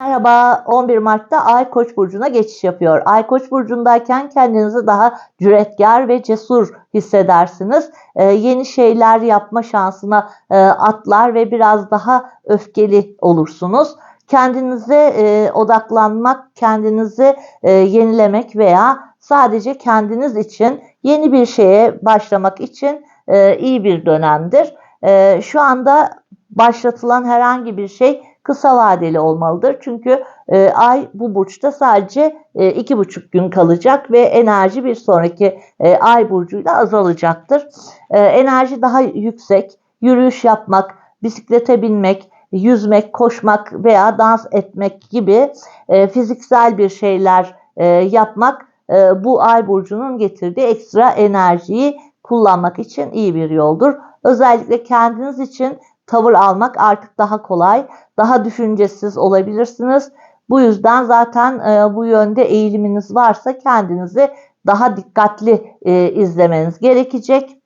Merhaba, 11 Mart'ta Ay Koç burcuna geçiş yapıyor. Ay Koç burcundayken kendinizi daha cüretkar ve cesur hissedersiniz. Ee, yeni şeyler yapma şansına e, atlar ve biraz daha öfkeli olursunuz. Kendinize e, odaklanmak, kendinizi e, yenilemek veya sadece kendiniz için yeni bir şeye başlamak için e, iyi bir dönemdir. E, şu anda başlatılan herhangi bir şey kısa vadeli olmalıdır. Çünkü e, ay bu burçta sadece e, iki buçuk gün kalacak ve enerji bir sonraki e, ay burcuyla azalacaktır. E, enerji daha yüksek, yürüyüş yapmak, bisiklete binmek, yüzmek, koşmak veya dans etmek gibi e, fiziksel bir şeyler e, yapmak e, bu ay burcunun getirdiği ekstra enerjiyi kullanmak için iyi bir yoldur. Özellikle kendiniz için tavır almak artık daha kolay, daha düşüncesiz olabilirsiniz. Bu yüzden zaten e, bu yönde eğiliminiz varsa kendinizi daha dikkatli e, izlemeniz gerekecek.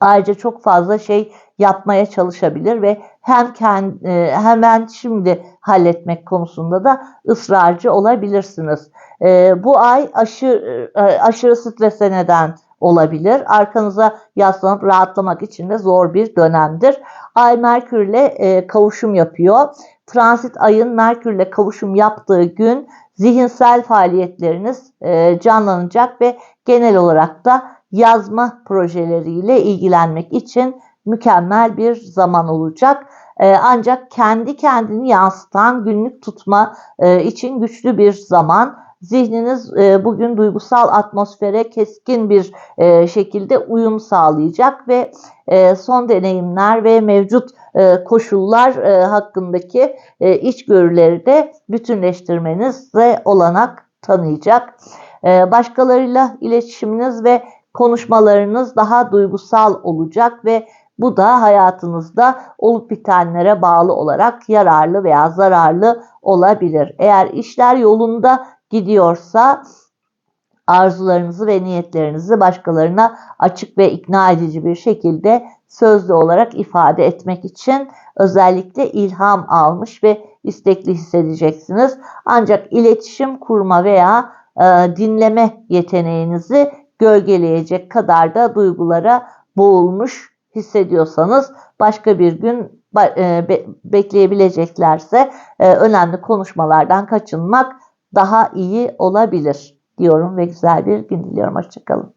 Ayrıca çok fazla şey yapmaya çalışabilir ve hem kendi, e, hemen şimdi halletmek konusunda da ısrarcı olabilirsiniz. E, bu ay aşırı, e, aşırı strese neden olabilir. Arkanıza yaslanıp rahatlamak için de zor bir dönemdir. Ay Merkür ile e, kavuşum yapıyor. Transit ayın Merkür ile kavuşum yaptığı gün zihinsel faaliyetleriniz e, canlanacak ve genel olarak da yazma projeleriyle ilgilenmek için mükemmel bir zaman olacak. E, ancak kendi kendini yansıtan günlük tutma e, için güçlü bir zaman zihniniz e, bugün duygusal atmosfere keskin bir e, şekilde uyum sağlayacak ve e, son deneyimler ve mevcut e, koşullar e, hakkındaki e, içgörüleri de bütünleştirmenize olanak tanıyacak. E, başkalarıyla iletişiminiz ve konuşmalarınız daha duygusal olacak ve bu da hayatınızda olup bitenlere bağlı olarak yararlı veya zararlı olabilir. Eğer işler yolunda gidiyorsa arzularınızı ve niyetlerinizi başkalarına açık ve ikna edici bir şekilde sözlü olarak ifade etmek için özellikle ilham almış ve istekli hissedeceksiniz. Ancak iletişim kurma veya e, dinleme yeteneğinizi gölgeleyecek kadar da duygulara boğulmuş hissediyorsanız başka bir gün e, be, bekleyebileceklerse e, önemli konuşmalardan kaçınmak daha iyi olabilir diyorum ve güzel bir gün diliyorum. Hoşçakalın.